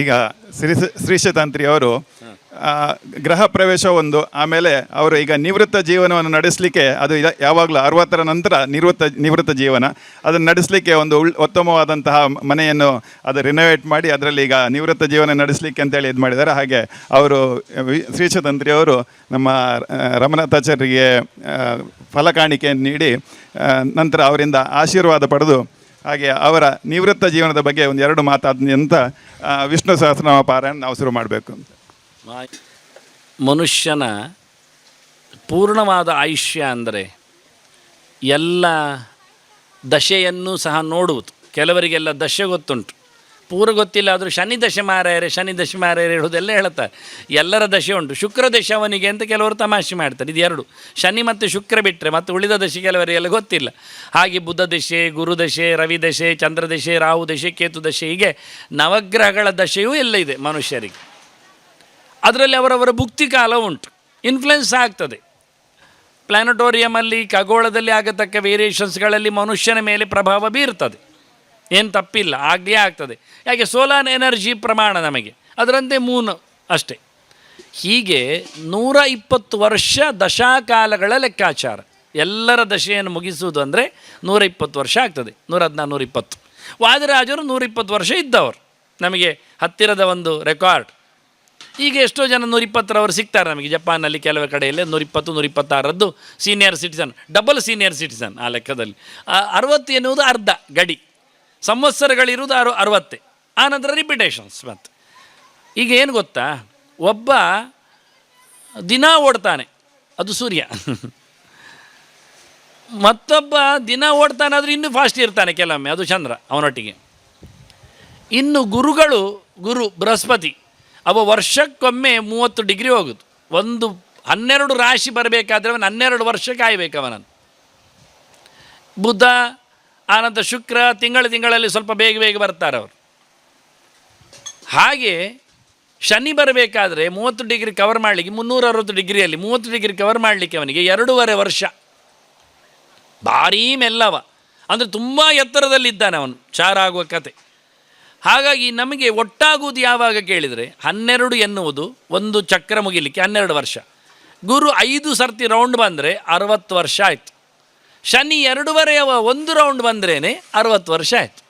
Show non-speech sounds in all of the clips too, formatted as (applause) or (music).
ಈಗ ಶ್ರೀ ಶ್ರೀಶತಾಂತ್ರಿ ಅವರು ಗೃಹ ಪ್ರವೇಶ ಒಂದು, ಆಮೇಲೆ ಅವರು ಈಗ ನಿವೃತ್ತ ಜೀವನವನ್ನು ನಡೆಸಲಿಕ್ಕೆ ಅದು ಯಾವಾಗಲೂ ಅರವತ್ತರ ನಂತರ ನಿವೃತ್ತ ನಿವೃತ್ತ ಜೀವನ, ಅದನ್ನು ನಡೆಸಲಿಕ್ಕೆ ಒಂದು ಉಳ್, ಉತ್ತಮವಾದಂತಹ ಮನೆಯನ್ನು ಅದು ರಿನೋವೇಟ್ ಮಾಡಿ ಅದರಲ್ಲಿ ಈಗ ನಿವೃತ್ತ ಜೀವನ ನಡೆಸಲಿಕ್ಕೆ ಅಂತೇಳಿ ಇದು ಮಾಡಿದ್ದಾರೆ. ಹಾಗೆ ಅವರು ಶ್ರೀಶತಂತ್ರಿ ಅವರು ನಮ್ಮ ರಮನಾಥಾಚಾರ್ಯರಿಗೆ ಫಲಕಾಣಿಕೆಯನ್ನು ನೀಡಿ ನಂತರ ಅವರಿಂದ ಆಶೀರ್ವಾದ ಪಡೆದು ಹಾಗೆ ಅವರ ನಿವೃತ್ತ ಜೀವನದ ಬಗ್ಗೆ ಒಂದು ಎರಡು ಮಾತಾದ್ಯಂತ ಆ, ವಿಷ್ಣು ಸಹಸ್ರನಾಮ ಪಾರಾಯಣ ನಾವು ಶುರು ಮಾಡಬೇಕು ಅಂತ. ಮನುಷ್ಯನ ಪೂರ್ಣವಾದ ಆಯುಷ್ಯ ಅಂದರೆ ಎಲ್ಲ ದಶೆಯನ್ನು ಸಹ ನೋಡುವುದು. ಕೆಲವರಿಗೆಲ್ಲ ದಶೆ ಗೊತ್ತುಂಟು. ಪೂರ ಗೊತ್ತಿಲ್ಲ, ಆದರೂ ಶನಿ ದಶೆ ಮಾರಾಯರೆ ಶನಿ ದಶೆ ಮಾರಾಯರೆ ಹೇಳೋದೆಲ್ಲ ಹೇಳ್ತಾರೆ ಎಲ್ಲರ ದಶೆ ಉಂಟು. ಶುಕ್ರ ದಶೆ ಅವನಿಗೆ ಅಂತ ಕೆಲವರು ತಮಾಷೆ ಮಾಡ್ತಾರೆ. ಇದು ಎರಡು. ಶನಿ ಮತ್ತು ಶುಕ್ರ ಬಿಟ್ಟರೆ ಮತ್ತು ಉಳಿದ ದಶೆ ಕೆಲವರಿಗೆಲ್ಲ ಗೊತ್ತಿಲ್ಲ. ಹಾಗೆ ಬುಧ ದಶೆ, ಗುರು ದಶೆ, ರವಿ ದಶೆ, ಚಂದ್ರ ದಶೆ, ರಾಹು ದಶೆ, ಕೇತು ದಶೆ, ಹೀಗೆ ನವಗ್ರಹಗಳ ದಶೆಯೂ ಎಲ್ಲ ಇದೆ ಮನುಷ್ಯರಿಗೆ. ಅದರಲ್ಲಿ ಅವರವರ ಭುಕ್ತಿ ಕಾಲ ಉಂಟು. ಇನ್ಫ್ಲುಯೆನ್ಸ್ ಆಗ್ತದೆ. ಪ್ಲಾನಟೋರಿಯಮಲ್ಲಿ ಖಗೋಳದಲ್ಲಿ ಆಗತಕ್ಕ ವೇರಿಯೇಷನ್ಸ್ಗಳಲ್ಲಿ ಮನುಷ್ಯನ ಮೇಲೆ ಪ್ರಭಾವ ಬೀರ್ತದೆ. ಏನು ತಪ್ಪಿಲ್ಲ, ಆಗಲೇ ಆಗ್ತದೆ. ಯಾಕೆ ಸೋಲಾರ್ ಎನರ್ಜಿ ಪ್ರಮಾಣ ನಮಗೆ, ಅದರಂತೆ ಮೂನು ಅಷ್ಟೇ. ಹೀಗೆ ನೂರ ಇಪ್ಪತ್ತು ವರ್ಷ ದಶಾಕಾಲಗಳ ಲೆಕ್ಕಾಚಾರ. ಎಲ್ಲರ ದಶೆಯನ್ನು ಮುಗಿಸುವುದು ಅಂದರೆ ನೂರ ಇಪ್ಪತ್ತು ವರ್ಷ ಆಗ್ತದೆ, ನೂರ ಹದಿನಾರು, ನೂರ ಇಪ್ಪತ್ತು. ವಾದಿರಾಜರು ನೂರ ಇಪ್ಪತ್ತು ವರ್ಷ ಇದ್ದವರು. ನಮಗೆ ಹತ್ತಿರದ ಒಂದು ರೆಕಾರ್ಡ್ ಈಗ ಎಷ್ಟೋ ಜನ ನೂರಿಪ್ಪತ್ತರವರು ಸಿಗ್ತಾರೆ ನಮಗೆ. ಜಪಾನಲ್ಲಿ ಕೆಲವು ಕಡೆಯಲ್ಲಿ ನೂರಿಪ್ಪತ್ತು ನೂರಿಪ್ಪತ್ತಾರದ್ದು senior citizen double senior citizen ಆ ಲೆಕ್ಕದಲ್ಲಿ. ಅರವತ್ತು ಎನ್ನುವುದು ಅರ್ಧ ಗಡಿ. ಸಂವತ್ಸರಗಳಿರುವುದು ಅರು ಅರವತ್ತೆ. ಆನಂತರ ರಿಪಿಟೇಷನ್ಸ್ ಮತ್ತು ಈಗ ಏನು ಗೊತ್ತಾ? ಒಬ್ಬ ದಿನ ಓಡ್ತಾನೆ, ಅದು ಸೂರ್ಯ. (laughs) ಮತ್ತೊಬ್ಬ ದಿನ ಓಡ್ತಾನೆ ಆದರೂ ಇನ್ನೂ ಫಾಸ್ಟ್ ಇರ್ತಾನೆ ಕೆಲವೊಮ್ಮೆ, ಅದು ಚಂದ್ರ, ಅವನೊಟ್ಟಿಗೆ. ಇನ್ನು ಗುರುಗಳು, ಗುರು, ಬೃಹಸ್ಪತಿ, ಅವ ವರ್ಷಕ್ಕೊಮ್ಮೆ ಮೂವತ್ತು ಡಿಗ್ರಿ ಹೋಗುದು. ಒಂದು ಹನ್ನೆರಡು ರಾಶಿ ಬರಬೇಕಾದ್ರೆ ಅವನು ಹನ್ನೆರಡು ವರ್ಷ ಕಾಯಬೇಕು ಅವನನ್ನು. ಬುಧ ಆನಂತರ ಶುಕ್ರ ತಿಂಗಳ ತಿಂಗಳಲ್ಲಿ ಸ್ವಲ್ಪ ಬೇಗ ಬೇಗ ಬರ್ತಾರೆ ಅವರು. ಹಾಗೆ ಶನಿ ಬರಬೇಕಾದ್ರೆ ಮೂವತ್ತು ಡಿಗ್ರಿ ಕವರ್ ಮಾಡಲಿಕ್ಕೆ ಮುನ್ನೂರ ಅರವತ್ತು ಡಿಗ್ರಿಯಲ್ಲಿ ಮೂವತ್ತು ಡಿಗ್ರಿ ಕವರ್ ಮಾಡಲಿಕ್ಕೆ ಅವನಿಗೆ ಎರಡೂವರೆ ವರ್ಷ. ಭಾರೀ ಮೆಲ್ಲವ. ಅಂದರೆ ತುಂಬ ಎತ್ತರದಲ್ಲಿದ್ದಾನೆ ಅವನು ಚಾರ ಆಗುವ ಕತೆ. ಹಾಗಾಗಿ ನಮಗೆ ಒಟ್ಟಾಗುವುದು ಯಾವಾಗ ಕೇಳಿದರೆ ಹನ್ನೆರಡು ಎನ್ನುವುದು ಒಂದು ಚಕ್ರ ಮುಗಿಲಿಕ್ಕೆ ಹನ್ನೆರಡು ವರ್ಷ. ಗುರು ಐದು ಸರ್ತಿ ರೌಂಡ್ ಬಂದರೆ ಅರವತ್ತು ವರ್ಷ ಆಯಿತು. ಶನಿ ಎರಡೂವರೆ ಒಂದು ರೌಂಡ್ ಬಂದ್ರೇ ಅರವತ್ತು ವರ್ಷ ಆಯಿತು.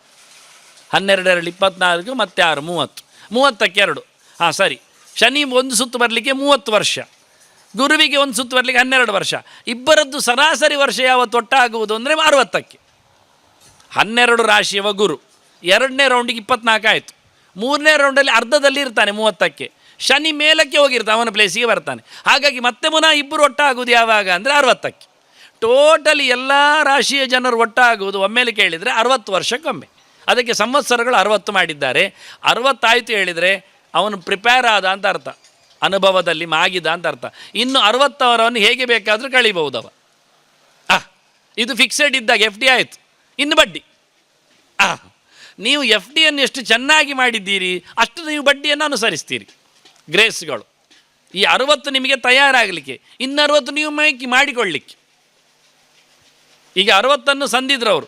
ಹನ್ನೆರಡೆರಡು ಇಪ್ಪತ್ನಾಲ್ಕು, ಮತ್ತೆ ಆರು, ಮೂವತ್ತು. ಮೂವತ್ತಕ್ಕೆ ಎರಡು. ಹಾಂ, ಸರಿ. ಶನಿ ಒಂದು ಸುತ್ತು ಬರಲಿಕ್ಕೆ ಮೂವತ್ತು ವರ್ಷ. ಗುರುವಿಗೆ ಒಂದು ಸುತ್ತು ಬರಲಿಕ್ಕೆ ಹನ್ನೆರಡು ವರ್ಷ. ಇಬ್ಬರದ್ದು ಸರಾಸರಿ ವರ್ಷ ಯಾವತ್ತು ಒಟ್ಟಾಗುವುದು ಅಂದರೆ ಅರುವತ್ತಕ್ಕೆ. ಹನ್ನೆರಡು ರಾಶಿಯವ ಗುರು. ಎರಡನೇ ರೌಂಡಿಗೆ ಇಪ್ಪತ್ನಾಲ್ಕು ಆಯಿತು. ಮೂರನೇ ರೌಂಡಲ್ಲಿ ಅರ್ಧದಲ್ಲಿ ಇರ್ತಾನೆ ಮೂವತ್ತಕ್ಕೆ. ಶನಿ ಮೇಲಕ್ಕೆ ಹೋಗಿರ್ತಾನೆ, ಅವನ ಪ್ಲೇಸಿಗೆ ಬರ್ತಾನೆ. ಹಾಗಾಗಿ ಮತ್ತೆ ಪುನಃ ಇಬ್ಬರು ಒಟ್ಟಾಗುವುದು ಯಾವಾಗ ಅಂದರೆ ಅರವತ್ತಕ್ಕೆ. ಟೋಟಲಿ ಎಲ್ಲ ರಾಶಿಯ ಜನರು ಒಟ್ಟಾಗುವುದು ಒಮ್ಮೆಲೆ ಕೇಳಿದರೆ ಅರವತ್ತು ವರ್ಷಕ್ಕೊಮ್ಮೆ. ಅದಕ್ಕೆ ಸಂವತ್ಸರಗಳು ಅರವತ್ತು ಮಾಡಿದ್ದಾರೆ. ಅರವತ್ತಾಯಿತು ಹೇಳಿದರೆ ಅವನು ಪ್ರಿಪೇರ್ ಆದ ಅಂತ ಅರ್ಥ. ಅನುಭವದಲ್ಲಿ ಮಾಗಿದ ಅಂತ ಅರ್ಥ. ಇನ್ನು ಅರವತ್ತವರವನ್ನು ಹೇಗೆ ಬೇಕಾದರೂ ಕಳಿಬಹುದವ ಆ, ಇದು ಫಿಕ್ಸೆಡ್ ಇದ್ದಾಗ ಎಫ್ ಡಿ ಆಯಿತು. ಇನ್ನು ಬಡ್ಡಿ. ಆ, ನೀವು ಎಫ್ ಡಿಯನ್ನು ಎಷ್ಟು ಚೆನ್ನಾಗಿ ಮಾಡಿದ್ದೀರಿ, ಅಷ್ಟು ನೀವು ಬಡ್ಡಿಯನ್ನು ಅನುಸರಿಸ್ತೀರಿ. ಗ್ರೇಸ್ಗಳು ಈ ಅರುವತ್ತು ನಿಮಗೆ ತಯಾರಾಗಲಿಕ್ಕೆ, ಇನ್ನು ಅರುವತ್ತು ನೀವು ಮೈಕಿ ಮಾಡಿಕೊಳ್ಳಿಕ್ಕೆ. ಈಗ ಅರವತ್ತನ್ನು ಸಂದಿದ್ರು ಅವರು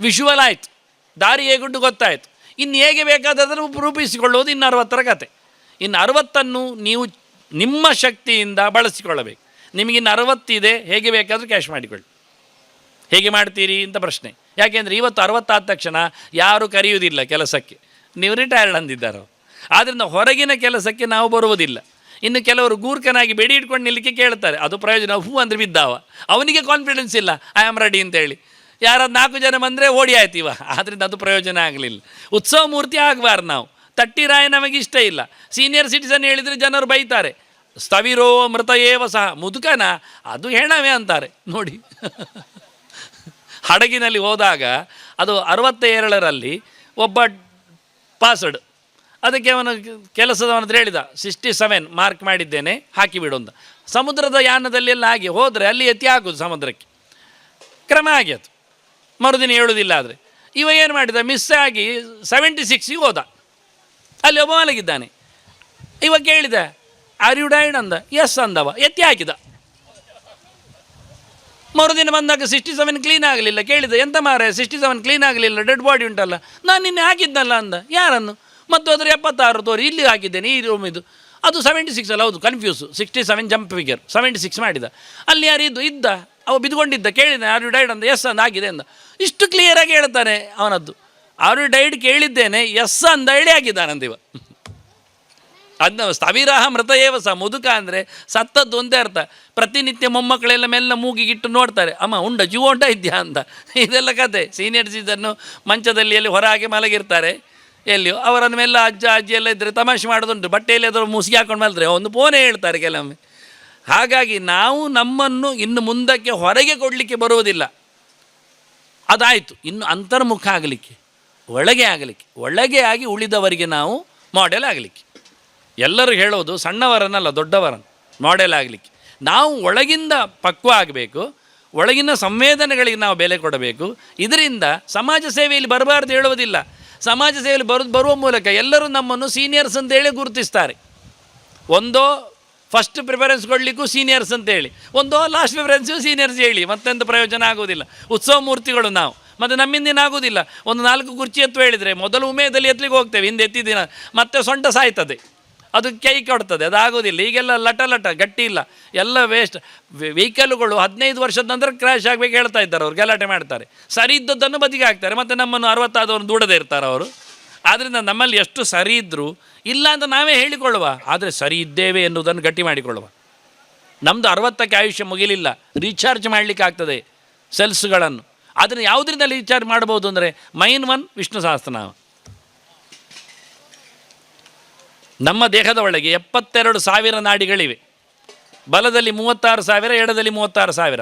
ವಿಶುವಲ್ ಆಯಿತು. ದಾರಿ ಹೇಗುಂಟು ಗೊತ್ತಾಯಿತು. ಇನ್ನು ಹೇಗೆ ಬೇಕಾದದನ್ನು ರೂಪಿಸಿಕೊಳ್ಳುವುದು ಇನ್ನು ಅರವತ್ತರ ಕತೆ. ಇನ್ನು ಅರವತ್ತನ್ನು ನೀವು ನಿಮ್ಮ ಶಕ್ತಿಯಿಂದ ಬಳಸಿಕೊಳ್ಳಬೇಕು. ನಿಮಗಿನ್ನು ಅರವತ್ತಿದೆ ಹೇಗೆ ಬೇಕಾದರೂ ಕ್ಯಾಶ್ ಮಾಡಿಕೊಳ್ಳಿ. ಹೇಗೆ ಮಾಡ್ತೀರಿ ಅಂತ ಪ್ರಶ್ನೆ. ಯಾಕೆಂದರೆ ಇವತ್ತು ಅರವತ್ತಾದ ತಕ್ಷಣ ಯಾರೂ ಕರೆಯುವುದಿಲ್ಲ ಕೆಲಸಕ್ಕೆ. ನೀವು ರಿಟೈರ್ಡ್ ಅಂದಿದ್ದಾರೆ ಆದ್ದರಿಂದ ಹೊರಗಿನ ಕೆಲಸಕ್ಕೆ ನಾವು ಬರುವುದಿಲ್ಲ. ಇನ್ನು ಕೆಲವರು ಗೂರ್ಖನಾಗಿ ಬೆಡಿ ಇಟ್ಕೊಂಡು ನಿಲ್ಲಕ್ಕೆ ಕೇಳ್ತಾರೆ ಅದು ಪ್ರಯೋಜನ, ಹೂ ಅಂದರೆ ಬಿದ್ದಾವ. ಅವನಿಗೆ ಕಾನ್ಫಿಡೆನ್ಸ್ ಇಲ್ಲ. ಐ ಆಮ್ ರೆಡಿ ಅಂತೇಳಿ. ಯಾರಾದ್ರು ನಾಲ್ಕು ಜನ ಬಂದರೆ ಓಡಿ ಆಯ್ತು ಇವ. ಆದ್ದರಿಂದ ಅದು ಪ್ರಯೋಜನ ಆಗಲಿಲ್ಲ. ಉತ್ಸವ ಮೂರ್ತಿ ಆಗಬಾರ್ದು ನಾವು. ತಟ್ಟಿರಾಯ ನಮಗೆ ಇಷ್ಟ ಇಲ್ಲ. ಸೀನಿಯರ್ ಸಿಟಿಸನ್ ಹೇಳಿದರೆ ಜನರು ಬೈತಾರೆ. ಸ್ಥವಿರೋ ಮೃತ ಏವ ಸಹ. ಮುದುಕನ, ಅದು ಹೆಣವೇ ಅಂತಾರೆ. ನೋಡಿ. ಹಡಗಿನಲ್ಲಿ ಹೋದಾಗ ಅದು ಅರವತ್ತ ಏಳರಲ್ಲಿ ಒಬ್ಬ ಪಾಸ್ಡ್ ಅದಕ್ಕೆ ಅವನು ಕೆಲಸದವನ ಹತ್ರ ಹೇಳಿದ, ಸಿಕ್ಸ್ಟಿ ಸೆವೆನ್ ಮಾರ್ಕ್ ಮಾಡಿದ್ದೇನೆ ಹಾಕಿಬಿಡು ಅಂತ. ಸಮುದ್ರದ ಯಾನದಲ್ಲಿ ಎಲ್ಲ ಹಾಗೆ, ಹೋದರೆ ಅಲ್ಲಿ ಎತ್ತಿ ಹಾಕೋದು ಸಮುದ್ರಕ್ಕೆ. ಕ್ರಮ ಆಗ್ಯದು ಮರುದಿನ ಹೇಳುವುದಿಲ್ಲ ಆದರೆ. ಇವ ಏನು ಮಾಡಿದ ಮಿಸ್ ಆಗಿ ಸೆವೆಂಟಿ ಸಿಕ್ಸಿಗೆ ಹೋದ. ಅಲ್ಲಿ ಒಬ್ಬ ಮಲಗಿದ್ದಾನೆ. ಇವ ಕೇಳಿದ ಆರ್ ಯು ಡೈಡ್ ಅಂದ. ಎಸ್ ಅಂದವ. ಎತ್ತಿ ಹಾಕಿದ. ಮರುದಿನ ಬಂದಾಗ ಸಿಕ್ಸ್ಟಿ ಸೆವೆನ್ ಕ್ಲೀನ್ ಆಗಲಿಲ್ಲ. ಕೇಳಿದ, ಎಂತ ಮಾರ ಸಿಕ್ಸ್ಟಿ ಸೆವೆನ್ ಕ್ಲೀನ್ ಆಗಲಿಲ್ಲ ಡೆಡ್ ಬಾಡಿ ಉಂಟಲ್ಲ. ನಾನು ನಿನ್ನೆ ಹಾಕಿದ್ದಲ್ಲ, ಅಂದ. ಯಾರನ್ನು? ಮತ್ತು ಅದರ ಎಪ್ಪತ್ತಾರು ತೋರಿ ಇಲ್ಲಿ ಹಾಕಿದ್ದೇನೆ ಈ ರೂಮ್ ಇದು. ಅದು ಸೆವೆಂಟಿ ಸಿಕ್ಸ್ ಅಲ್ಲ, ಹೌದು confuse sixty seven jump figure seventy six ಮಾಡಿದ. ಅಲ್ಲಿ ಯಾರು ಇದ್ದು? ಇದ್ದ. ಅವ ಬಿದ್ದುಕೊಂಡಿದ್ದ, ಕೇಳಿದ ಆರ್ ಯು ಡೈಡ್ ಅಂತ ಎಸ್ ಅಂದ, ಆಗಿದೆ, ಅಂದ. ಇಷ್ಟು ಕ್ಲಿಯರಾಗಿ ಹೇಳ್ತಾನೆ ಅವನದ್ದು. ಆರ್ ಯು ಡೈಡ್ ಕೇಳಿದ್ದೇನೆ ಎಸ್ ಅಂದ, ಹೇಳಿ ಆಗಿದ್ದಾನಂದಿವ ಅದನ್ನ ಸ್ಥವಿರಾಹ ಮೃತ ಏವ ಸಹ ಮುದುಕ ಅಂದರೆ ಸತ್ತದ್ದು ಒಂದೇ ಅರ್ಥ. ಪ್ರತಿನಿತ್ಯ ಮೊಮ್ಮಕ್ಕಳೆಲ್ಲ ಮೆಲ್ಲ ಮೂಗಿಗಿಟ್ಟು ನೋಡ್ತಾರೆ, ಅಮ್ಮ, ಉಂಡ, ಜೀವ ಉಂಟ ಇದೆಯಾ? ಅಂತ ಇದೆಲ್ಲ ಕತೆ. ಸೀನಿಯರ್ಸ್ ಇದನ್ನು ಮಂಚದಲ್ಲಿ ಅಲ್ಲಿ ಹೊರಗೆ ಮಲಗಿರ್ತಾರೆ. ಎಲ್ಲಿಯೋ ಅವರನ್ನು ಮೇಲೆ ಅಜ್ಜ, ಅಜ್ಜಿ ಎಲ್ಲ ಇದ್ದರೆ ತಮಾಷೆ ಮಾಡೋದುಂಟು. ಬಟ್ಟೆಯಲ್ಲಿ ಅದರ ಮುಸುಗಿ ಹಾಕೊಂಡು ಮಲ್ದ್ರೆ ಒಂದು ಫೋನೇ ಹೇಳ್ತಾರೆ ಕೆಲವೊಮ್ಮೆ. ಹಾಗಾಗಿ ನಾವು ನಮ್ಮನ್ನು ಇನ್ನು ಮುಂದಕ್ಕೆ ಹೊರಗೆ ಕೊಡಲಿಕ್ಕೆ ಬರುವುದಿಲ್ಲ. ಅದಾಯಿತು. ಇನ್ನು ಅಂತರ್ಮುಖ ಆಗಲಿಕ್ಕೆ, ಒಳಗೆ ಆಗಲಿಕ್ಕೆ, ಒಳಗೆ ಆಗಿ ಉಳಿದವರಿಗೆ ನಾವು ಮಾಡೆಲ್ ಆಗಲಿಕ್ಕೆ. ಎಲ್ಲರೂ ಹೇಳೋದು ಸಣ್ಣವರನ್ನಲ್ಲ, ದೊಡ್ಡವರನ್ನು ಮಾಡೆಲ್ ಆಗಲಿಕ್ಕೆ. ನಾವು ಒಳಗಿಂದ ಪಕ್ವ ಆಗಬೇಕು, ಒಳಗಿನ ಸಂವೇದನೆಗಳಿಗೆ ನಾವು ಬೆಲೆ ಕೊಡಬೇಕು. ಇದರಿಂದ ಸಮಾಜ ಸೇವೆಯಲ್ಲಿ ಬರಬಾರ್ದು ಹೇಳುವುದಿಲ್ಲ. ಸಮಾಜ ಸೇವೆಯಲ್ಲಿ ಬರು, ಬರುವ ಮೂಲಕ ಎಲ್ಲರೂ ನಮ್ಮನ್ನು ಸೀನಿಯರ್ಸ್ ಅಂತೇಳಿ ಗುರುತಿಸ್ತಾರೆ. ಒಂದೋ ಫಸ್ಟ್ ಪ್ರಿಫರೆನ್ಸ್ ಕೊಡಲಿಕ್ಕೂ ಸೀನಿಯರ್ಸ್ ಅಂತೇಳಿ, ಒಂದೋ ಲಾಸ್ಟ್ ಪ್ರಿಫರೆನ್ಸು ಸೀನಿಯರ್ಸ್ ಹೇಳಿ, ಮತ್ತೆಂತ ಪ್ರಯೋಜನ ಆಗೋದಿಲ್ಲ ಉತ್ಸವ ಮೂರ್ತಿಗಳು ನಾವು, ಮತ್ತು ನಮ್ಮಿಂದಿನ ಆಗೋದಿಲ್ಲ ಒಂದು ನಾಲ್ಕು ಕುರ್ಚಿ ಎತ್ತು ಹೇಳಿದರೆ ಮೊದಲು ಉಮೇದಲ್ಲಿ ಎತ್ತಲಿಕ್ಕೆ ಹೋಗ್ತೇವೆ, ಹಿಂದೆ ಎತ್ತಿದಿನ ಮತ್ತೆ ಸೊಂಟ ಸಾಯ್ತದೆ. ಅದು ಕೈ ಕೊಡ್ತದೆ, ಅದಾಗೋದಿಲ್ಲ. ಈಗೆಲ್ಲ ಲಟ ಲಟ, ಗಟ್ಟಿ ಇಲ್ಲ. ಎಲ್ಲ ವೇಸ್ಟ್ ವೆಹಿಕಲ್ಗಳು ಹದಿನೈದು ವರ್ಷದ ನಂತರ ಕ್ರ್ಯಾಶ್ ಆಗಬೇಕು ಹೇಳ್ತಾ ಇದ್ದಾರೆ ಅವ್ರು, ಗಲಾಟೆ ಮಾಡ್ತಾರೆ. ಸರಿ ಇದ್ದದ್ದನ್ನು ಬದಿಗೆ ಹಾಕ್ತಾರೆ. ಮತ್ತು ನಮ್ಮನ್ನು ಅರವತ್ತಾದವರು ದೂಡದೇ ಇರ್ತಾರೆ ಅವರು. ಆದ್ದರಿಂದ ನಮ್ಮಲ್ಲಿ ಎಷ್ಟು ಸರಿ ಇದ್ದರೂ ಇಲ್ಲ ಅಂತ ನಾವೇ ಹೇಳಿಕೊಳ್ಳುವ. ಆದರೆ ಸರಿ ಇದ್ದೇವೆ ಎನ್ನುವುದನ್ನು ಗಟ್ಟಿ ಮಾಡಿಕೊಳ್ಳುವ. ನಮ್ಮದು ಅರವತ್ತಕ್ಕೆ ಆಯುಷ್ಯ ಮುಗಿಲಿಲ್ಲ. ರೀಚಾರ್ಜ್ ಮಾಡಲಿಕ್ಕೆ ಆಗ್ತದೆ. ಸೆಲ್ಸ್ಗಳನ್ನು ಅದನ್ನು ಯಾವುದರಿಂದ ರೀಚಾರ್ಜ್ ಮಾಡ್ಬೋದು ಅಂದರೆ ಮೈನ್ ಒನ್ ವಿಷ್ಣು ಸಹಸ್ರನಾಮ ನಮ್ಮ ದೇಹದ ಒಳಗೆ ಎಪ್ಪತ್ತೆರಡು ಸಾವಿರ ನಾಡಿಗಳಿವೆ. ಬಲದಲ್ಲಿ ಮೂವತ್ತಾರು ಸಾವಿರ, ಎಡದಲ್ಲಿ ಮೂವತ್ತಾರು ಸಾವಿರ.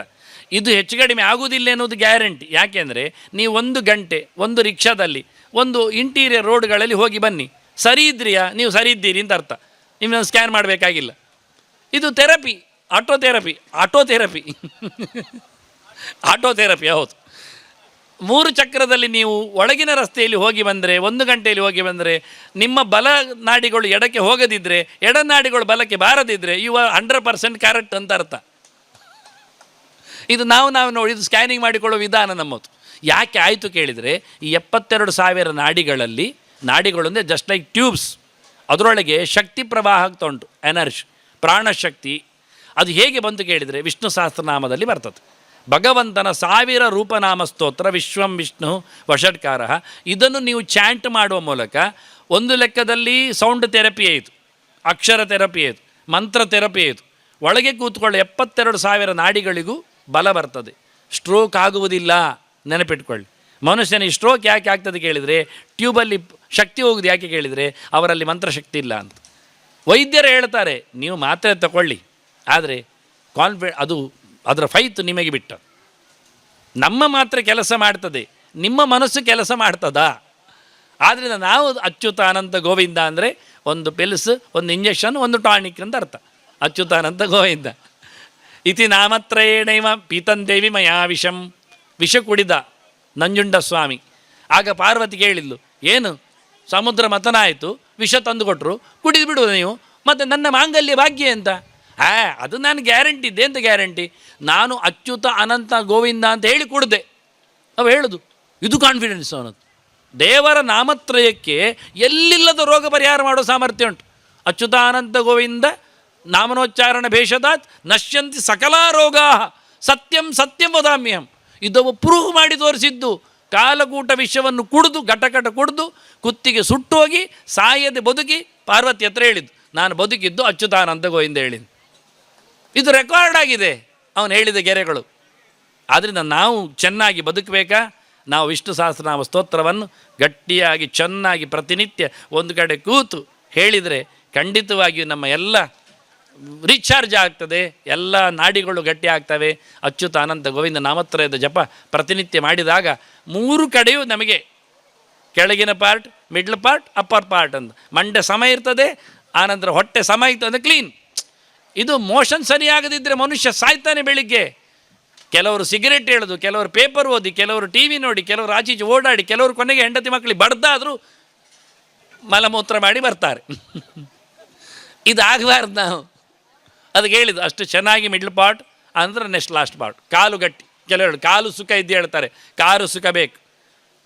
ಇದು ಹೆಚ್ಚು ಕಡಿಮೆ ಆಗುವುದಿಲ್ಲ ಎನ್ನುವುದು ಗ್ಯಾರಂಟಿ. ಯಾಕೆಂದರೆ ನೀವು ಒಂದು ಗಂಟೆ, ಒಂದು ರಿಕ್ಷಾದಲ್ಲಿ, ಒಂದು ಇಂಟೀರಿಯರ್ ರೋಡ್ಗಳಲ್ಲಿ ಹೋಗಿ ಬನ್ನಿ. ಸರಿ ಇದ್ರಿಯಾ? ನೀವು ಸರಿ ಇದ್ದೀರಿ ಅಂತ ಅರ್ಥ. ನಿಮ್ಮನ್ನು ಸ್ಕ್ಯಾನ್ ಮಾಡಬೇಕಾಗಿಲ್ಲ. ಇದು therapy, auto therapy auto therapy. (laughs) Auto therapy, ಹೌದು. ಮೂರು ಚಕ್ರದಲ್ಲಿ ನೀವು ಒಳಗಿನ ರಸ್ತೆಯಲ್ಲಿ ಹೋಗಿ ಬಂದರೆ, ಒಂದು ಗಂಟೆಯಲ್ಲಿ ಹೋಗಿ ಬಂದರೆ, ನಿಮ್ಮ ಬಲ ನಾಡಿಗಳು ಎಡಕ್ಕೆ ಹೋಗದಿದ್ದರೆ ಎಡ ನಾಡಿಗಳು ಬಲಕ್ಕೆ ಬಾರದಿದ್ದರೆ ಇವ ಹಂಡ್ರೆಡ್ ಪರ್ಸೆಂಟ್ ಕ್ಯಾರೆಕ್ಟ್ ಅಂತ ಅರ್ಥ. ಇದು ನಾವು ನಾವು ನೋಡಿ, ಇದು ಸ್ಕ್ಯಾನಿಂಗ್ ಮಾಡಿಕೊಳ್ಳುವ ವಿಧಾನ ನಮ್ಮದು. ಯಾಕೆ ಆಯಿತು ಕೇಳಿದರೆ, ಈ ಎಪ್ಪತ್ತೆರಡು ಸಾವಿರ ನಾಡಿಗಳಲ್ಲಿ ನಾಡಿಗಳು ಅಂದರೆ ಜಸ್ಟ್ ಲೈಕ್ ಟ್ಯೂಬ್ಸ್ ಅದರೊಳಗೆ ಶಕ್ತಿ ಪ್ರವಾಹ ಆಗ್ತಾ ಉಂಟು ಎನರ್ಜಿ ಪ್ರಾಣಶಕ್ತಿ, ಅದು ಹೇಗೆ ಬಂತು ಕೇಳಿದರೆ ವಿಷ್ಣು ಸಹಸ್ರನಾಮದಲ್ಲಿ ಬರ್ತದೆ. ಭಗವಂತನ ಸಾವಿರ ರೂಪನಾಮ ಸ್ತೋತ್ರ ವಿಶ್ವಂ ವಿಷ್ಣು ವಷಟ್ಕಾರ. ಇದನ್ನು ನೀವು ಚಾಂಟ್ ಮಾಡುವ ಮೂಲಕ ಒಂದು ಲೆಕ್ಕದಲ್ಲಿ ಸೌಂಡ್ ಥೆರಪಿ ಆಯಿತು, ಅಕ್ಷರ ಥೆರಪಿ ಆಯಿತು, ಮಂತ್ರ ಥೆರಪಿ ಆಯಿತು. ಒಳಗೆ ಕೂತ್ಕೊಳ್ಳಿ, ಎಪ್ಪತ್ತೆರಡು ಸಾವಿರ ನಾಡಿಗಳಿಗೂ ಬಲ ಬರ್ತದೆ. ಸ್ಟ್ರೋಕ್ ಆಗುವುದಿಲ್ಲ, ನೆನಪಿಟ್ಕೊಳ್ಳಿ. ಮನುಷ್ಯನಿಗೆ ಸ್ಟ್ರೋಕ್ ಯಾಕೆ ಆಗ್ತದೆ ಕೇಳಿದರೆ, ಟ್ಯೂಬಲ್ಲಿ ಶಕ್ತಿ ಹೋಗುದು ಯಾಕೆ ಕೇಳಿದರೆ, ಅವರಲ್ಲಿ ಮಂತ್ರಶಕ್ತಿ ಇಲ್ಲ ಅಂತ. ವೈದ್ಯರು ಹೇಳ್ತಾರೆ, ನೀವು ಮಾತ್ರೆ ತಗೊಳ್ಳಿ ಆದರೆ ಕಾನ್ಫಿ, ಅದು ಅದರ ಫೈತ್ ನಿಮಗೆ ಬಿಟ್ಟ. ನಮ್ಮ ಮಾತ್ರ ಕೆಲಸ ಮಾಡ್ತದೆ, ನಿಮ್ಮ ಮನಸ್ಸು ಕೆಲಸ ಮಾಡ್ತದಾ. ಆದ್ದರಿಂದ ನಾವು ಅಚ್ಯುತ ಅನಂತ ಗೋವಿಂದ ಅಂದರೆ ಒಂದು ಪೆಲ್ಸ್ ಒಂದು ಇಂಜೆಕ್ಷನ್ ಒಂದು ಟಾನಿಕ್ ಅಂತ ಅರ್ಥ. ಅಚ್ಯುತಾನಂತ ಗೋವಿಂದ. ಇತಿ ನಾಮತ್ರಯೇಣೈವ ಪೀತಂದೇವಿ ಮಯಾ ವಿಷಂ. ವಿಷ ಕುಡಿದ ನಂಜುಂಡ ಸ್ವಾಮಿ. ಆಗ ಪಾರ್ವತಿ ಕೇಳಿದ್ಲು, ಏನು? ಸಮುದ್ರ ಮತನ ಆಯಿತು ವಿಷ ತಂದುಕೊಟ್ರು, ಕುಡಿದು ಬಿಡುವುದು ನೀವು? ಮತ್ತು ನನ್ನ ಮಾಂಗಲ್ಯ ಭಾಗ್ಯ ಅಂತ ಹಾ, ಅದು ನಾನು ಗ್ಯಾರಂಟಿ ಇದೆ ಅಂತ ಗ್ಯಾರಂಟಿ? ನಾನು ಅಚ್ಯುತ, ಅನಂತ, ಗೋವಿಂದ ಅಂತ ಹೇಳಿ ಕೊಡದೆ. ಅವು ಹೇಳೋದು, ಇದು ಕಾನ್ಫಿಡೆನ್ಸ್ ಅನ್ನೋದು ದೇವರ ನಾಮತ್ರಯಕ್ಕೆ ಎಲ್ಲಿಲ್ಲದ ರೋಗ ಪರಿಹಾರ ಮಾಡೋ ಸಾಮರ್ಥ್ಯ ಉಂಟು. ಅಚ್ಯುತ, ಅನಂತ, ಗೋವಿಂದ, ನಾಮನೋಚ್ಚಾರಣ ಭೇಷದಾತ್, ನಶ್ಯಂತಿ ಸಕಲ ರೋಗ ಸತ್ಯಂ ಸತ್ಯಂ ವದಾಮ್ಯಂ ಇದವು ಪ್ರೂವ್ ಮಾಡಿ ತೋರಿಸಿದ್ದು, ಕಾಲಕೂಟ ವಿಷವನ್ನು ಕುಡಿದು, ಘಟಕಟ ಕುಡಿದು, ಕುತ್ತಿಗೆ ಸುಟ್ಟೋಗಿ, ಸಾಯದೆ ಬದುಕಿ, ಪಾರ್ವತಿ ಹತ್ರ ಹೇಳಿದ್ದು, ನಾನು ಬದುಕಿದ್ದು ಅಚ್ಯುತಾನಂದ ಗೋವಿಂದ ಹೇಳಿದ್ದು. ಇದು ರೆಕಾರ್ಡ್ ಆಗಿದೆ. ಅವನು ಹೇಳಿದ ಗೆರೆಗಳು. ಆದ್ದರಿಂದ ನಾವು ಚೆನ್ನಾಗಿ ಬದುಕಬೇಕಾ? ನಾವು ವಿಷ್ಣು ಸಹಸ್ರನಾಮ ಸ್ತೋತ್ರವನ್ನು ಗಟ್ಟಿಯಾಗಿ, ಚೆನ್ನಾಗಿ ಪ್ರತಿನಿತ್ಯ ಒಂದು ಕಡೆ ಕೂತು ಹೇಳಿದರೆ ಖಂಡಿತವಾಗಿಯೂ ನಮ್ಮ ಎಲ್ಲ ರೀಚಾರ್ಜ್ ಆಗ್ತದೆ. ಎಲ್ಲ ನಾಡಿಗಳು ಗಟ್ಟಿ ಆಗ್ತವೆ. ಅಚ್ಯುತ ಅನಂತ ಗೋವಿಂದ ನಾಮತ್ರಯದ ಜಪ ಪ್ರತಿನಿತ್ಯ ಮಾಡಿದಾಗ ಮೂರು ಕಡೆಯೂ ನಮಗೆ ಕೆಳಗಿನ part middle part upper part ಅಂತ. ಮಂಡೆ ಸಮ ಇರ್ತದೆ. ಆನಂತರ ಹೊಟ್ಟೆ ಸಮ ಇತ್ತು ಅಂದರೆ ಕ್ಲೀನ್ ಇದು ಮೋಷನ್ ಸರಿಯಾಗದಿದ್ದರೆ ಮನುಷ್ಯ ಸಾಯ್ತಾನೆ ಬೆಳಿಗ್ಗೆ. ಕೆಲವರು ಸಿಗರೆಟ್ ಹೇಳೋದು, ಕೆಲವರು ಪೇಪರ್ ಓದಿ, ಕೆಲವರು ಟಿ ವಿ ನೋಡಿ, ಕೆಲವರು ಆಚೀಚೆ ಓಡಾಡಿ, ಕೆಲವರು ಕೊನೆಗೆ ಹೆಂಡತಿ ಮಕ್ಕಳಿಗೆ ಬಡ್ದಾದರೂ ಮಲಮೂತ್ರ ಮಾಡಿ ಬರ್ತಾರೆ. (laughs) ಇದಾಗಬಾರ್ದು ನಾವು. ಅದಕ್ಕೆ ಹೇಳಿದ್ದು, ಅಷ್ಟು ಚೆನ್ನಾಗಿ ಮಿಡ್ಲ್ ಪಾರ್ಟ್ ಅಂದರೆ ನೆಕ್ಸ್ಟ್ ಲಾಸ್ಟ್ ಪಾರ್ಟ್ ಕಾಲು ಗಟ್ಟಿ. ಕೆಲವರು ಕಾಲು ಸುಖ ಇದ್ದು ಹೇಳ್ತಾರೆ, ಕಾರು ಸುಖ ಬೇಕು.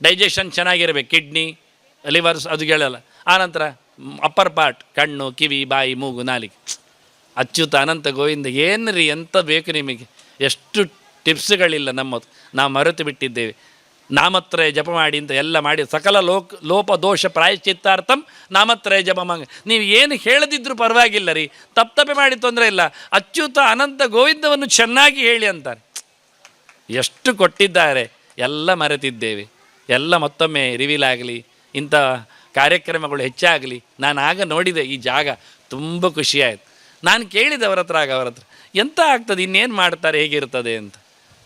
ಡೈಜೆಷನ್ ಚೆನ್ನಾಗಿರಬೇಕು ಕಿಡ್ನಿ ಲಿವರ್ಸ್ ಅದು ಹೇಳಲ್ಲ ಆನಂತರ ಅಪ್ಪರ್ ಪಾರ್ಟ್ ಕಣ್ಣು, ಕಿವಿ, ಬಾಯಿ, ಮೂಗು, ನಾಲಿಗೆ. ಅಚ್ಯುತ ಅನಂತ ಗೋವಿಂದ ಏನು ರೀ ಎಂತ ಬೇಕು ನಿಮಗೆ? ಎಷ್ಟು ಟಿಪ್ಸ್ಗಳಿಲ್ಲ ನಮ್ಮದು. ನಾವು ಮರೆತು ಬಿಟ್ಟಿದ್ದೇವೆ. ನಾಮತ್ರಯ ಜಪ ಮಾಡಿ ಅಂತ ಎಲ್ಲ ಮಾಡಿ, ಸಕಲ ಲೋಕ, ಲೋಪ ದೋಷ ಪ್ರಾಯಶ್ಚಿತ್ತಾರ್ಥಂ ನಾಮತ್ರಯ ಜಪ ಮಂಗ. ನೀವು ಏನು ಹೇಳದಿದ್ದರೂ ಪರವಾಗಿಲ್ಲ ರೀ. ತಪ್ಪು ಮಾಡಿ ತೊಂದರೆ ಇಲ್ಲ. ಅಚ್ಯುತ ಅನಂತ ಗೋವಿಂದವನ್ನು ಚೆನ್ನಾಗಿ ಹೇಳಿ ಅಂತಾರೆ. ಎಷ್ಟು ಕೊಟ್ಟಿದ್ದಾರೆ? ಎಲ್ಲ ಮರೆತಿದ್ದೇವೆ. ಎಲ್ಲ ಮತ್ತೊಮ್ಮೆ ರಿವೀಲ್ ಆಗಲಿ. ಇಂಥ ಕಾರ್ಯಕ್ರಮಗಳು ಹೆಚ್ಚಾಗಲಿ. ನಾನು ಆಗ ನೋಡಿದೆ ಈ ಜಾಗ. ತುಂಬ ಖುಷಿಯಾಯಿತು ನಾನು ಕೇಳಿದೆ ಅವರ ಹತ್ರ, ಆಗ ಅವರ ಹತ್ರ. ಎಂತ ಆಗ್ತದೆ? ಇನ್ನೇನು ಮಾಡ್ತಾರೆ? ಹೇಗಿರ್ತದೆ ಅಂತ.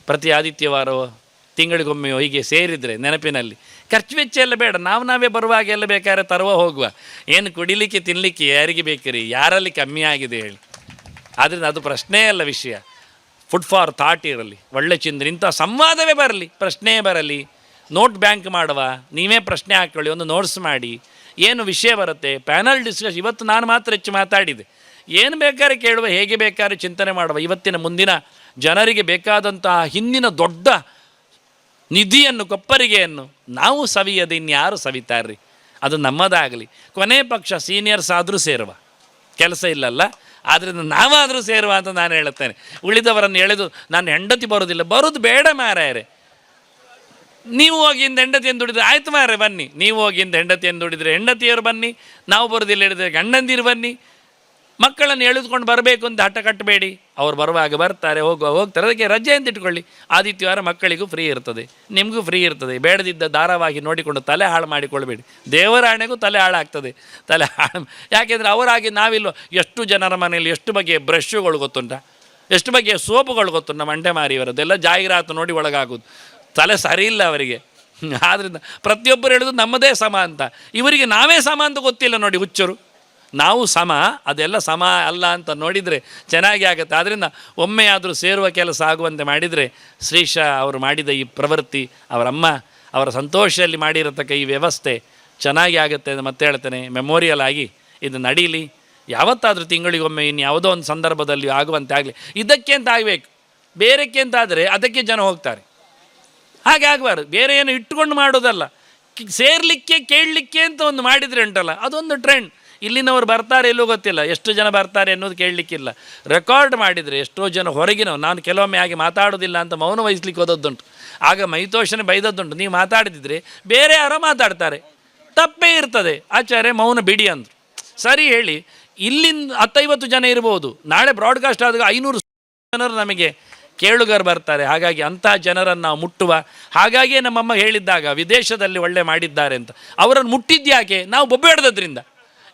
ಪ್ರತಿ ಆದಿತ್ಯವಾರವೋ, ತಿಂಗಳಿಗೊಮ್ಮೆಯೋ ಹೀಗೆ ಸೇರಿದರೆ ನೆನಪಿನಲ್ಲಿ. ಖರ್ಚು ವೆಚ್ಚ ಎಲ್ಲ ಬೇಡ. ನಾವು ನಾವೇ ಬರುವಾಗ ಎಲ್ಲ ಬೇಕಾದ್ರೆ ತರುವ ಹೋಗುವ. ಏನು ಕುಡಿಲಿಕ್ಕೆ ತಿನ್ನಲಿಕ್ಕೆ ಯಾರಿಗೆ ಬೇಕ್ರಿ? ಯಾರಲ್ಲಿ ಕಮ್ಮಿ ಆಗಿದೆ ಹೇಳಿ. ಆದ್ದರಿಂದ ಅದು ಪ್ರಶ್ನೆ ಅಲ್ಲ ವಿಷಯ. ಫುಡ್ ಫಾರ್ ಥಾಟ್ ಇರಲಿ. ಒಳ್ಳೆ ಚಿಂತನೆ. ಇಂಥ ಸಂವಾದವೇ ಬರಲಿ. ಪ್ರಶ್ನೆ ಬರಲಿ. ನೋಟ್ ಬ್ಯಾಂಕ್ ಮಾಡುವ. ನೀವೇ ಪ್ರಶ್ನೆ ಹಾಕ್ಕೊಳ್ಳಿ ಒಂದು ನೋಟ್ಸ್ ಮಾಡಿ. ಏನು ವಿಷಯ ಬರುತ್ತೆ? ಪ್ಯಾನಲ್ ಡಿಸ್ಕಸ್ ಇವತ್ತು ನಾನು ಮಾತ್ರ ಹೆಚ್ಚು ಮಾತಾಡಿದೆ ಏನು ಬೇಕಾದ್ರೆ ಕೇಳುವ, ಹೇಗೆ ಬೇಕಾದ್ರೆ ಚಿಂತನೆ ಮಾಡುವ. ಇವತ್ತಿನ ಮುಂದಿನ ಜನರಿಗೆ ಬೇಕಾದಂತಹ ಹಿಂದಿನ ದೊಡ್ಡ ನಿಧಿಯನ್ನು, ಕೊಪ್ಪರಿಗೆಯನ್ನು ನಾವು ಸವಿಯದೆ ಇನ್ಯಾರು ಸವಿತಾರ್ರಿ? ಅದು ನಮ್ಮದಾಗಲಿ. ಕೊನೆ ಪಕ್ಷ ಸೀನಿಯರ್ಸ್ ಆದರೂ ಸೇರುವ. ಕೆಲಸ ಇಲ್ಲಲ್ಲ. ಆದ್ದರಿಂದ ನಾವಾದರೂ ಸೇರುವ ಅಂತ ನಾನು ಹೇಳುತ್ತೇನೆ. ಉಳಿದವರನ್ನು ಎಳೆದು ನಾನು ಹೆಂಡತಿ ಬರೋದಿಲ್ಲ ಬರೋದು ಬೇಡ ಮಾರಾಯರೆ. ನೀವು ಹೋಗಿ ಇಂದ ಹೆಂಡತಿಯನ್ನು ದುಡಿದ್ರೆ ಆಯ್ತು ಮಾರೆ ಬನ್ನಿ. ನೀವು ಹೋಗಿ ಇಂದ ಹೆಂಡತಿಯನ್ನು ದುಡಿದರೆ ಹೆಂಡತಿಯರು ಬನ್ನಿ. ನಾವು ಬರೋದಿಲ್ಲ ಹೇಳಿದರೆ ಗಂಡಂದಿರು ಬನ್ನಿ. ಮಕ್ಕಳನ್ನು ಎಳೆದುಕೊಂಡು ಬರಬೇಕು ಅಂತ ಹಠ ಕಟ್ಟಬೇಡಿ. ಅವ್ರು ಬರುವಾಗ ಬರ್ತಾರೆ, ಹೋಗುವ, ಹೋಗ್ತಾರೆ. ಅದಕ್ಕೆ ರಜೆ ಅಂತ ಇಟ್ಕೊಳ್ಳಿ. ಆದಿತ್ಯವಾರ ಮಕ್ಕಳಿಗೂ ಫ್ರೀ ಇರ್ತದೆ. ನಿಮಗೂ ಫ್ರೀ ಇರ್ತದೆ. ಬೇಡದಿದ್ದ ಧಾರಾವಾಹಿ ನೋಡಿಕೊಂಡು ತಲೆ ಹಾಳು ಮಾಡಿಕೊಳ್ಬೇಡಿ ದೇವರಾಣೆಗೂ ತಲೆ ಹಾಳಾಗ್ತದೆ ತಲೆ ಹಾಳು ಯಾಕೆಂದರೆ ಅವರಾಗಿ ನಾವಿಲ್ಲೋ, ಎಷ್ಟು ಜನರ ಮನೆಯಲ್ಲಿ ಎಷ್ಟು ಬಗೆಯ ಬ್ರಷ್ಗಳು ಗೊತ್ತುಂಟ? ಎಷ್ಟು ಬಗೆಯ ಸೋಪುಗಳು ಗೊತ್ತುಂಟ ಮಂಡೆ ಮಾರಿಯವರದ್ದೆಲ್ಲ ಜಾಹೀರಾತು ನೋಡಿ ಒಳಗಾಗೋದು ತಲೆ ಸರಿ ಇಲ್ಲ ಅವರಿಗೆ. ಆದ್ದರಿಂದ ಪ್ರತಿಯೊಬ್ಬರು ಹೇಳೋದು ನಮ್ಮದೇ ಸಮ ಅಂತ. ಇವರಿಗೆ ನಾವೇ ಸಮ ಅಂತ ಗೊತ್ತಿಲ್ಲ ನೋಡಿ ಹುಚ್ಚರು. ನಾವು ಸಮ, ಅದೆಲ್ಲ ಸಮ ಅಲ್ಲ ಅಂತ ನೋಡಿದರೆ ಚೆನ್ನಾಗಿ ಆಗುತ್ತೆ. ಆದ್ದರಿಂದ ಒಮ್ಮೆಯಾದರೂ ಸೇರುವ ಕೆಲಸ ಆಗುವಂತೆ ಮಾಡಿದರೆ ಶ್ರೀಶ ಅವರು ಮಾಡಿದ ಈ ಪ್ರವೃತ್ತಿ, ಅವರಮ್ಮ, ಅವರ ಸಂತೋಷದಲ್ಲಿ ಮಾಡಿರತಕ್ಕ ಈ ವ್ಯವಸ್ಥೆ ಚೆನ್ನಾಗಿ ಆಗುತ್ತೆ ಅಂತ ಮತ್ತೆ ಹೇಳ್ತೇನೆ. ಮೆಮೋರಿಯಲ್ ಆಗಿ ಇದು ನಡೀಲಿ. ಯಾವತ್ತಾದರೂ ತಿಂಗಳಿಗೊಮ್ಮೆ ಇನ್ನು ಯಾವುದೋ ಒಂದು ಸಂದರ್ಭದಲ್ಲಿ ಆಗುವಂತೆ ಆಗಲಿ. ಇದಕ್ಕೆ ಅಂತ ಆಗಬೇಕು. ಬೇರೆಕ್ಕೆ ಅಂತ ಆದರೆ ಅದಕ್ಕೆ ಜನ ಹೋಗ್ತಾರೆ. ಹಾಗೆ ಆಗಬಾರ್ದು. ಬೇರೆ ಏನು ಇಟ್ಕೊಂಡು ಮಾಡೋದಲ್ಲ. ಸೇರ್ಲಿಕ್ಕೆ, ಕೇಳಲಿಕ್ಕೆ ಅಂತ ಒಂದು ಮಾಡಿದರೆ ಉಂಟಲ್ಲ. ಅದೊಂದು ಟ್ರೆಂಡ್ ಇಲ್ಲಿನವರು ಬರ್ತಾರೆ ಎಲ್ಲೂ ಗೊತ್ತಿಲ್ಲ. ಎಷ್ಟು ಜನ ಬರ್ತಾರೆ ಅನ್ನೋದು ಕೇಳಲಿಕ್ಕಿಲ್ಲ. ರೆಕಾರ್ಡ್ ಮಾಡಿದರೆ ಎಷ್ಟೋ ಜನ ಹೊರಗಿನವು ನಾನು ಕೆಲವೊಮ್ಮೆ ಹಾಗೆ ಮಾತಾಡೋದಿಲ್ಲ ಅಂತ ಮೌನ ವಹಿಸ್ಲಿಕ್ಕೆ ಹೋದದ್ದುಂಟು. ಆಗ ಮೈತೋಷನೇ ಬೈದದ್ದುಂಟು. ನೀವು ಮಾತಾಡಿದಿದ್ರೆ ಬೇರೆ ಯಾರೋ ಮಾತಾಡ್ತಾರೆ. ತಪ್ಪೇ ಇರ್ತದೆ. ಆಚಾರ್ಯ, ಮೌನ ಬಿಡಿ ಅಂದರು. ಸರಿ ಹೇಳಿ, ಇಲ್ಲಿಂದ ಹತ್ತೈವತ್ತು ಜನ ಇರ್ಬೋದು. ನಾಳೆ ಬ್ರಾಡ್ಕಾಸ್ಟ್ ಆದಾಗ ಐನೂರು ಜನರು ನಮಗೆ ಕೇಳುಗರು ಬರ್ತಾರೆ. ಹಾಗಾಗಿ ಅಂಥ ಜನರನ್ನು ನಾವು ಮುಟ್ಟುವ. ಹಾಗಾಗಿಯೇ ನಮ್ಮಮ್ಮ ಹೇಳಿದ್ದಾಗ, ವಿದೇಶದಲ್ಲಿ ಒಳ್ಳೆ ಮಾಡಿದ್ದಾರೆ ಅಂತ. ಅವರನ್ನು ಮುಟ್ಟಿದ್ಯಾಕೆ? ನಾವು ಬೊಬ್ಬೆ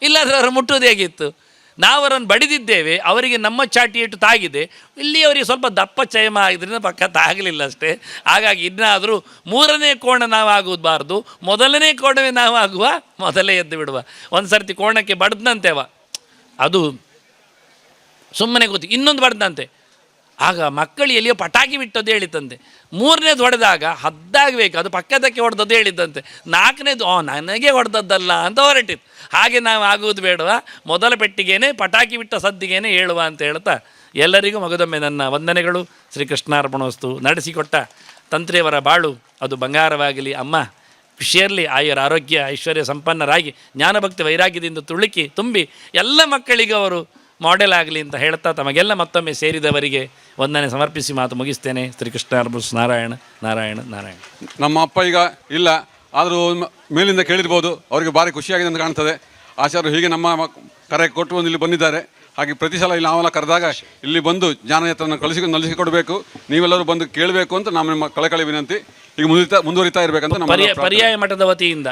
ಇಲ್ಲಾಂದ್ರೆ ಅವರು ಮುಟ್ಟುವುದು ಹೇಗಿತ್ತು? ನಾವು ಅವರನ್ನು ಬಡಿದಿದ್ದೇವೆ, ಅವರಿಗೆ ನಮ್ಮ ಚಾಟಿ ಇಟ್ಟು ತಾಗಿದೆ. ಇಲ್ಲಿ ಅವರಿಗೆ ಸ್ವಲ್ಪ ದಪ್ಪ ಚಯಮ ಆಗಿದ್ರಿಂದ ಪಕ್ಕ ತಾಗಲಿಲ್ಲ ಅಷ್ಟೇ. ಹಾಗಾಗಿ ಇನ್ನಾದರೂ ಮೂರನೇ ಕೋಣ ನಾವು ಆಗುಬಾರ್ದು ಮೊದಲನೇ ಕೋಣವೇ ನಾವು ಆಗುವ ಮೊದಲೇ ಎದ್ದು ಬಿಡುವ. ಒಂದು ಸರ್ತಿ ಕೋಣಕ್ಕೆ ಬಡ್ದಂತೆವ ಅದು ಸುಮ್ಮನೆ ಗೊತ್ತು ಇನ್ನೊಂದು ಬಡ್ದಂತೆ ಆಗ ಮಕ್ಕಳು ಎಲ್ಲಿಯೋ ಪಟಾಕಿ ಬಿಟ್ಟದ್ದು ಹೇಳಿತಂತೆ. ಮೂರನೇದು ಹೊಡೆದಾಗ ಹದ್ದಾಗಬೇಕು, ಅದು ಪಕ್ಕದಕ್ಕೆ ಹೊಡೆದದ್ದು ಹೇಳಿದ್ದಂತೆ ನಾಲ್ಕನೇದು, ಓ, ನನಗೆ ಹೊಡೆದದ್ದಲ್ಲ ಅಂತ ಹೊರಟಿತ್ತು ಹಾಗೆ ನಾವು ಆಗುವುದು ಬೇಡವ? ಮೊದಲ ಪೆಟ್ಟಿಗೆನೇ, ಪಟಾಕಿ ಬಿಟ್ಟ ಸದ್ದಿಗೇನೆ ಹೇಳುವ ಅಂತ ಹೇಳ್ತಾ ಎಲ್ಲರಿಗೂ ಮಗದೊಮ್ಮೆ ನನ್ನ ವಂದನೆಗಳು. ವಸ್ತು ನಡೆಸಿಕೊಟ್ಟ ತಂತ್ರಿಯವರ ಬಾಳು. ಅದು ಬಂಗಾರವಾಗಲಿ, ಅಮ್ಮ, ಖುಷಿಯಲ್ಲಿ ಆಯರ ಆರೋಗ್ಯ, ಐಶ್ವರ್ಯ ಸಂಪನ್ನರಾಗಿ, ಜ್ಞಾನಭಕ್ತಿ ವೈರಾಗ್ಯದಿಂದ ತುಳುಕಿ, ತುಂಬಿ, ಎಲ್ಲ ಮಕ್ಕಳಿಗೆ ಅವರು ಮಾಡೆಲ್ ಆಗಲಿ ಅಂತ ಹೇಳ್ತಾ ತಮಗೆಲ್ಲ ಮತ್ತೊಮ್ಮೆ ಸೇರಿದವರಿಗೆ ವಂದನೆ ಸಮರ್ಪಿಸಿ ಮಾತು ಮುಗಿಸ್ತೇನೆ. ಶ್ರೀಕೃಷ್ಣ ನಾರಾಯಣ ನಾರಾಯಣ ನಾರಾಯಣ. ನಮ್ಮ ಅಪ್ಪ ಈಗ ಇಲ್ಲ ಆದರೂ ಮೇಲಿಂದ ಕೇಳಿರ್ಬೋದು ಅವರಿಗೆ ಭಾರಿ ಖುಷಿಯಾಗಿದೆ ಅಂತ ಕಾಣ್ತದೆ. ಆಚಾರ್ಯರು ಹೀಗೆ ನಮ್ಮ ಕರೆ ಕೊಟ್ಟು ಇಲ್ಲಿ ಬಂದಿದ್ದಾರೆ. ಹಾಗೆ ಪ್ರತಿ ಸಲ ಇಲ್ಲಿ ನಾವೆಲ್ಲ ಕರೆದಾಗ ಇಲ್ಲಿ ಬಂದು ಜ್ಞಾನಯತನ ಕಳಿಸಿ ನಲಿಸಿಕೊಡಬೇಕು ನೀವೆಲ್ಲರೂ ಬಂದು ಕೇಳಬೇಕು ಅಂತ ನಮ್ಮ ನಿಮ್ಮ ಕಳಕಳಿ ವಿನಂತಿ. ಈಗ ಮುಂದುವರಿತಾ ಮುಂದುವರಿತಾ ಇರಬೇಕಂತ ನಮ್ಮ ಪರ್ಯಾಯ ಪರ್ಯಾಯ ಮಠದ ವತಿಯಿಂದ.